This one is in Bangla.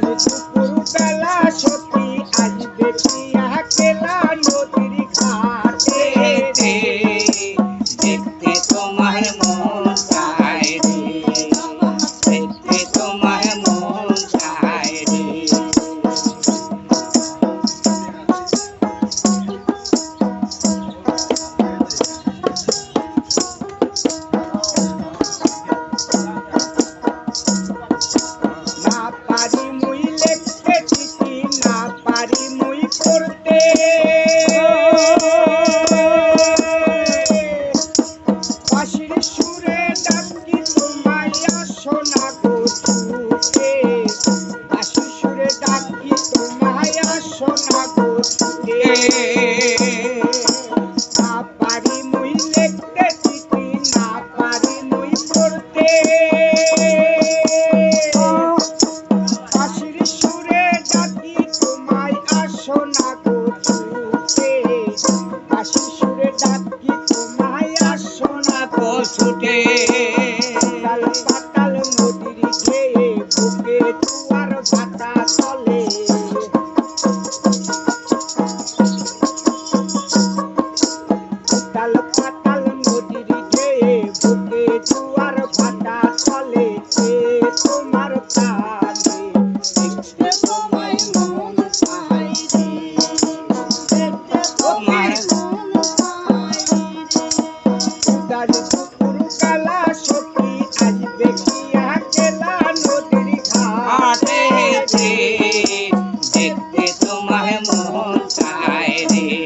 gente কে পাতাল পাতাল নদীর যে বুকে জুয়ার ভাটা চলে সে তোমার তালে দেখতে তোমায় মন চাই দেখতে তোমার মন রে।